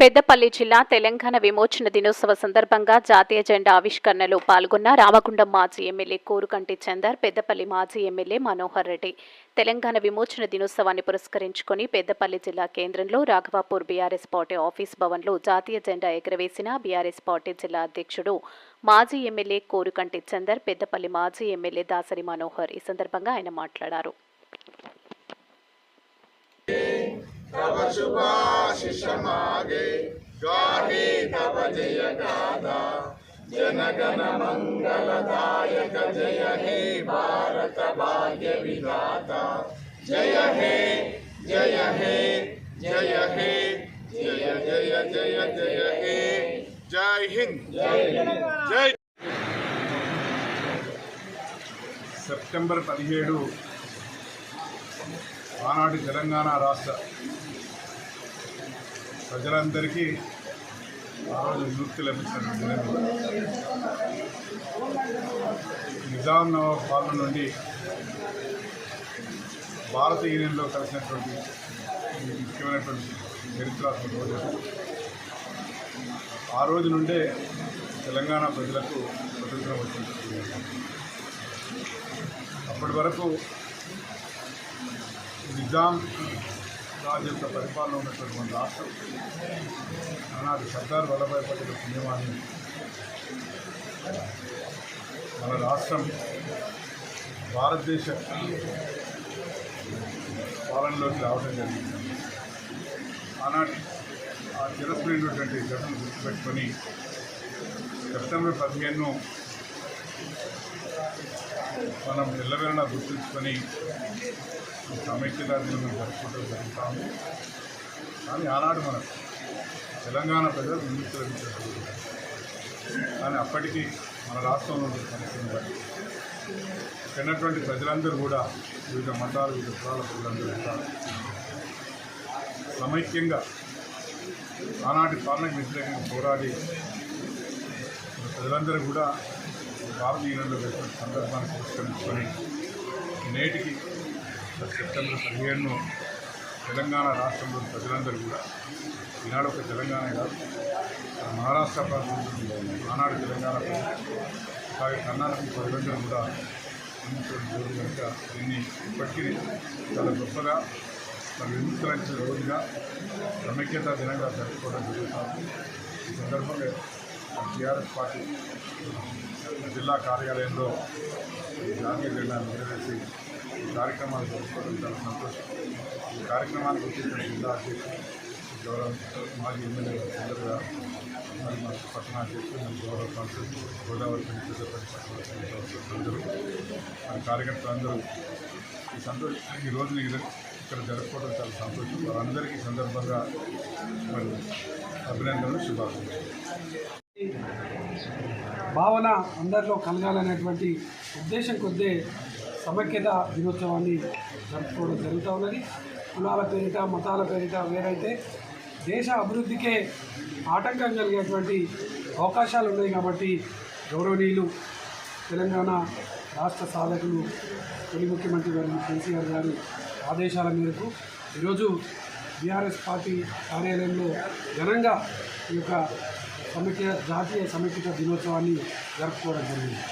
పెద్దపల్లి జిల్లా తెలంగాణ విమోచన దినోత్సవ సందర్భంగా జాతీయ జెండా ఆవిష్కరణలో పాల్గొన్న రామగుండం మాజీ ఎమ్మెల్యే కోరుకంటి చందర్ పెద్దపల్లి మాజీ ఎమ్మెల్యే మనోహర్ రెడ్డి. తెలంగాణ విమోచన దినోత్సవాన్ని పురస్కరించుకుని పెద్దపల్లి జిల్లా కేంద్రంలో రాఘవాపూర్ బీఆర్ఎస్ పార్టీ ఆఫీస్ భవన్లో జాతీయ జెండా ఎగురవేసిన బీఆర్ఎస్ పార్టీ జిల్లా అధ్యక్షుడు మాజీ ఎమ్మెల్యే కోరుకంటి చందర్ పెద్దపల్లి మాజీ ఎమ్మెల్యే దాసరి మనోహర్ ఈ సందర్భంగా ఆయన మాట్లాడారు. शुभाशिष मागे गाहे तव जय गाथा जनगण मङ्गलदायक जय हे भारत भाग्य विधाता जय हे जय हे जय हे जय जय जय जय हे जय हिंद जय సెప్టెంబర్ పదిహేడు ఆనాటి తెలంగాణ రాష్ట్ర ప్రజలందరికీ ఆ రోజు విముక్తి లభించిన దినం నిజాం నవాబ్ పాలన నుండి భారత యూనియన్లో కలిసినటువంటి ముఖ్యమైనటువంటి చరిత్రాత్మక రోజు. ఆ రోజు నుండే తెలంగాణ ప్రజలకు స్వతంత్రం వచ్చింది. అప్పటి వరకు నిజాం యొక్క పరిపాలన ఉన్నటువంటి మన రాష్ట్రం. ఆనాడు సర్దార్ వల్లభాయ్ పటేల్ పుణ్యమాన్ని మన రాష్ట్రం భారతదేశ పాలనలోకి రావడం జరిగింది. ఆనాటి ఆ చిరస్మైనటువంటి ఘటన గుర్తుపెట్టుకొని సెప్టెంబర్ పదిహేను మనం ఎల్లవేళలా గుర్తుంచుకొని సమైక్యత దినం జరుపుకుంటూ జరుగుతాము. కానీ ఆనాడు మనం తెలంగాణ ప్రజలు విముక్తి కానీ అప్పటికీ మన రాష్ట్రంలో ఉన్న పరిస్థితిని బట్టి ప్రజలందరూ కూడా వివిధ మండలాలు వివిధ కులాల ప్రజలందరూ కూడా సమైక్యంగా ఆనాటి పాలనకు వ్యతిరేకంగా పోరాడి ప్రజలందరూ కూడా భారతీయులలో సందర్భాన్ని పురస్కరించుకొని నేటికి సెప్టెంబర్ పదిహేను తెలంగాణ రాష్ట్రంలోని ప్రజలందరూ కూడా ఈనాడు ఒక తెలంగాణ కాదు మహారాష్ట్ర ప్రాంతంలో ఆనాడు తెలంగాణ ప్రజలు అలాగే కర్ణాటక ప్రజలందరూ కూడా రోజు కనుక దీన్ని ఇప్పటికీ చాలా గొప్పగా మరి విముక్తులైన రోజుగా సమైక్యత దినంగా జరుపుకోవడం జరుగుతుంది ఈ సందర్భంగా టీఆర్ఎస్ పార్టీ జిల్లా కార్యాలయంలో ఈ జాతీయ జెండాను ఎగరవేసి కార్యక్రమాలు జరుపుకోవడం చాలా సంతోషం ఈ కార్యక్రమానికి వచ్చేటువంటి జిల్లా అధ్యక్షులు గౌరవ మాజీ ఎమ్మెల్యే చంద్రగా మరి మా పట్టణ అధ్యక్షులు మన గౌరవ కౌన్సిల్ గోదావరి పెద్దపల్లి అందరూ మరి కార్యకర్తలందరూ ఈ సంతోషం ఈ రోజుని ఇక్కడ జరుపుకోవడం చాలా సంతోషం. వారందరికీ ఈ సందర్భంగా మరి అభినందనలు శుభాకాంక్షలు. భావన అందరిలో కలగాలనేటువంటి ఉద్దేశం కొద్దే సమైక్యత దినోత్సవాన్ని జరుపుకోవడం జరుగుతూ ఉన్నది. కులాల పేరిట మతాల పేరిట వేరైతే దేశ అభివృద్ధికే ఆటంకం కలిగేటువంటి అవకాశాలు ఉన్నాయి కాబట్టి గౌరవనీయులు తెలంగాణ రాష్ట్ర సాధకులు తొలి ముఖ్యమంత్రి గారు కేసీఆర్ గారి ఆదేశాల మేరకు ఈరోజు బీఆర్ఎస్ పార్టీ కార్యాలయంలో ఘనంగా ఈ యొక్క సమైక్య జాతీయ సమైక్యత దినోత్సవాన్ని జరుపుకోవడం జరిగింది.